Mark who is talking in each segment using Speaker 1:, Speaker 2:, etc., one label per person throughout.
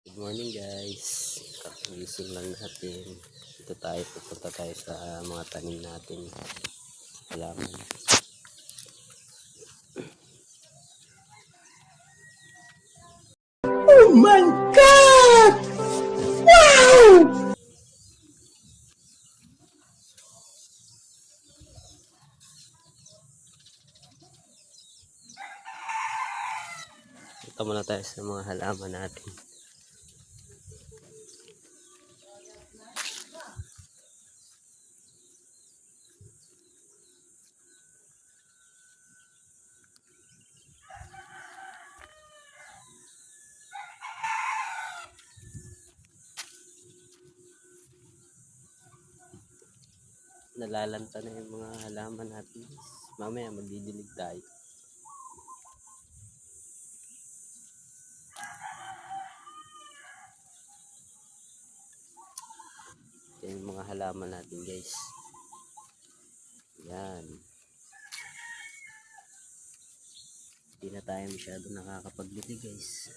Speaker 1: Good morning guys. Kapagising lang natin. Dito tayo pupunta tayo sa mga tanim natin. Halaman.
Speaker 2: Oh my God! Wow!
Speaker 1: Ito muna tayo sa mga halaman natin. Nalalanta na yung mga halaman natin. Mamaya magdidilig tayo. Yan yung mga halaman natin guys. Yan. Hindi na tayo masyado nakakapagliti guys.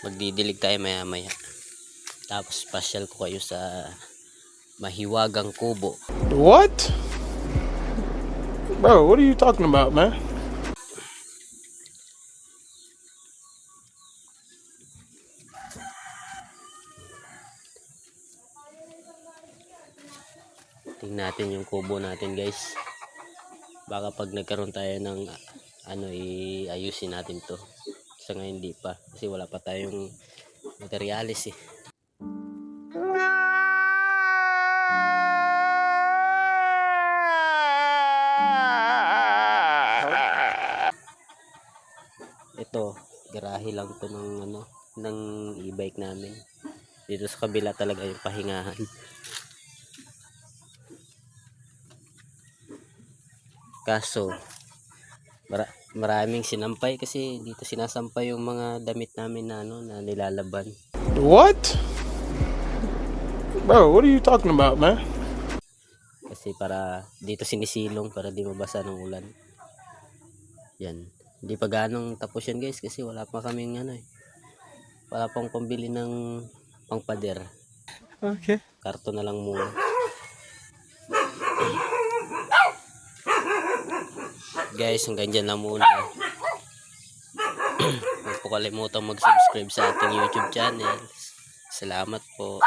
Speaker 1: Magdidilig tayo maya maya. Tapos pasyal ko kayo sa mahiwagang kubo.
Speaker 2: What? Bro, what are you talking about, man?
Speaker 1: Tingnan natin yung kubo natin guys. Baka pag nagkaroon tayo ng ano iayusin natin to. Sa ngayon hindi pa kasi wala pa tayong materialis eh. Ito, garahe lang to ng ano ng e-bike namin. Dito sa kabila talaga yung pahingahan. Kaso, mara- maraming sinampay kasi dito sinasampay yung mga damit namin na ano na nilalaban.
Speaker 2: What? Bro, what are you talking about, man?
Speaker 1: Kasi para dito sinisilong para di mabasa ng ulan. Yan. Hindi pa ganong tapos yan guys kasi wala pa kaming ano eh. Wala pang pambili ng pangpader.
Speaker 2: Okay.
Speaker 1: Karton na lang muna. Guys, hanggang dyan lang muna. Huwag po kalimutan mag-subscribe sa ating YouTube channel. Salamat po.